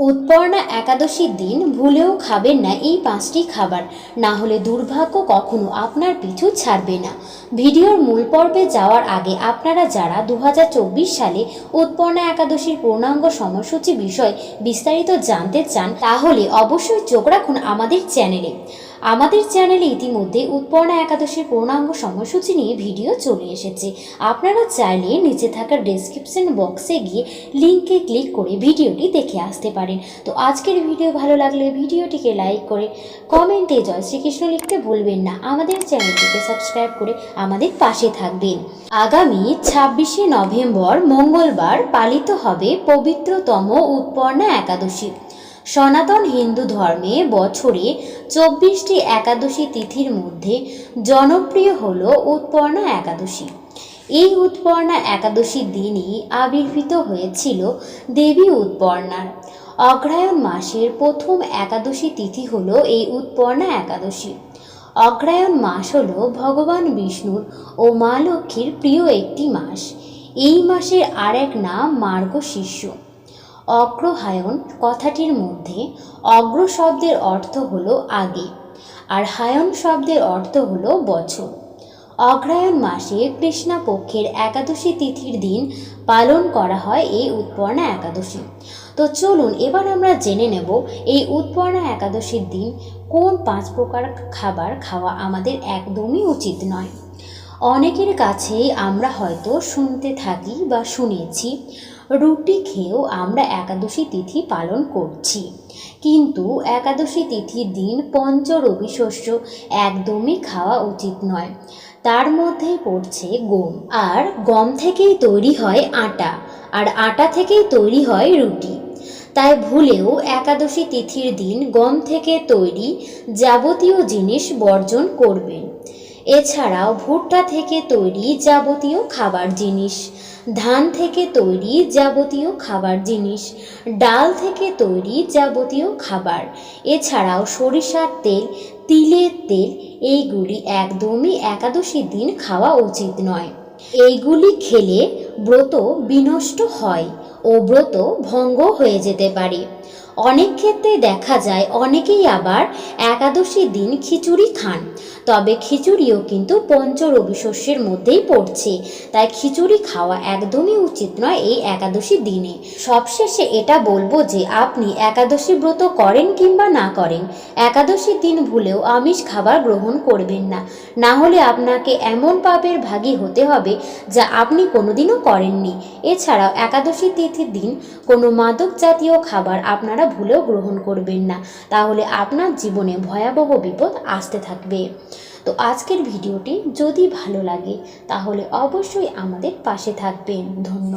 উৎপর্ণা একাদশীর দিন ভুলেও খাবেন না এই পাঁচটি খাবার। না হলে দুর্ভাগ্য কখনো আপনার পিছু ছাড়বে না। ভিডিওর মূল পর্বে যাওয়ার আগে আপনারা যারা দু হাজার চব্বিশ সালে উৎপর্ণা একাদশীর পূর্ণাঙ্গ সময়সূচি বিষয় বিস্তারিত জানতে চান, তাহলে অবশ্যই চোখ রাখুন আমাদের চ্যানেলে। আমাদের চ্যানেলে ইতিমধ্যে উৎপর্ণা একাদশীর পূর্ণাঙ্গ সময়সূচি নিয়ে ভিডিও চলে এসেছে। আপনারা চাইলে নিচে থাকা ডেসক্রিপশন বক্সে গিয়ে লিঙ্কে ক্লিক করে ভিডিওটি দেখে আসতে পারেন। তো আজকের ভিডিও ভালো লাগলে ভিডিওটিকে লাইক করে কমেন্টে জয় শ্রীকৃষ্ণ লিখতে ভুলবেন না। আমাদের চ্যানেলটিকে সাবস্ক্রাইব করে আমাদের পাশে থাকবেন। আগামী ছাব্বিশে নভেম্বর মঙ্গলবার পালিত হবে পবিত্রতম উৎপর্ণা একাদশী। সনাতন হিন্দু ধর্মে বছরে চব্বিশটি একাদশী তিথির মধ্যে জনপ্রিয় হল উৎপর্ণা একাদশী। এই উৎপর্ণা একাদশীর দিনই আবির্ভূত হয়েছিল দেবী উৎপর্ণার। অগ্রায়ণ মাসের প্রথম একাদশী তিথি হল এই উৎপর্ণা একাদশী। অগ্রায়ণ মাস হল ভগবান বিষ্ণুর ও মা লক্ষ্মীর প্রিয় একটি মাস। এই মাসের আরেক নাম মার্গশিষ্য অগ্রহায়ণ কথাটির মধ্যে অগ্র শব্দের অর্থ হলো আগে, আর হায়ন শব্দের অর্থ হলো বছর। অগ্রায়ণ মাসে কৃষ্ণপক্ষের একাদশী তিথির দিন পালন করা হয় এই উৎপর্ণা একাদশী। তো চলুন, এবার আমরা জেনে নেব এই উৎপর্ণা একাদশীর দিন কোন পাঁচ প্রকার খাবার খাওয়া আমাদের একদমই উচিত নয়। অনেকের কাছেই আমরা হয়তো শুনতে থাকি বা শুনেছি, রুটি খেয়েও আমরা একাদশী তিথি পালন করছি। কিন্তু একাদশী তিথির দিন পঞ্চ রবি শস্য একদমই খাওয়া উচিত নয়। তার মধ্যেই পড়ছে গম। আর গম থেকেই তৈরি হয় আটা। আর আটা থেকেই তৈরি হয় রুটি। তাই ভুলেও একাদশী তিথির দিন গম থেকে তৈরি যাবতীয় জিনিস বর্জন করবেন। এছাড়াও ভুট্টা থেকে তৈরি যাবতীয় খাবার জিনিস, ধান থেকে তৈরি যাবতীয় খাবার জিনিস, ডাল থেকে তৈরি যাবতীয় খাবার, এছাড়াও সরিষার তেল, তিলের তেল, এইগুলি একদমই একাদশীর দিন খাওয়া উচিত নয়। এইগুলি খেলে ব্রত বিনষ্ট হয় ও ব্রত ভঙ্গ হয়ে যেতে পারে। অনেক ক্ষেত্রে দেখা যায় অনেকেই আবার একাদশীর দিন খিচুড়ি খান। তবে খিচুড়িও কিন্তু পঞ্চ রবি শস্যের মধ্যেই পড়ছে। তাই খিচুড়ি খাওয়া একদমই উচিত নয় এই একাদশী দিনে। সবশেষে এটা বলব যে আপনি একাদশী ব্রত করেন কিংবা না করেন একাদশীর দিন ভুলেও আমিষ খাবার গ্রহণ করবেন না। না হলে আপনাকে এমন পাপের ভাগী হতে হবে যা আপনি কোনোদিনও করেননি। এছাড়াও একাদশী তিথির দিন কোনো মাদক জাতীয় খাবার আপনারা ভুলেও গ্রহণ করবেন না। তাহলে আপনার জীবনে ভয়াবহ বিপদ আসতে থাকবে। তো আজকের ভিডিওটি যদি ভালো লাগে, তাহলে অবশ্যই আমাদের পাশে থাকবেন। ধন্যবাদ।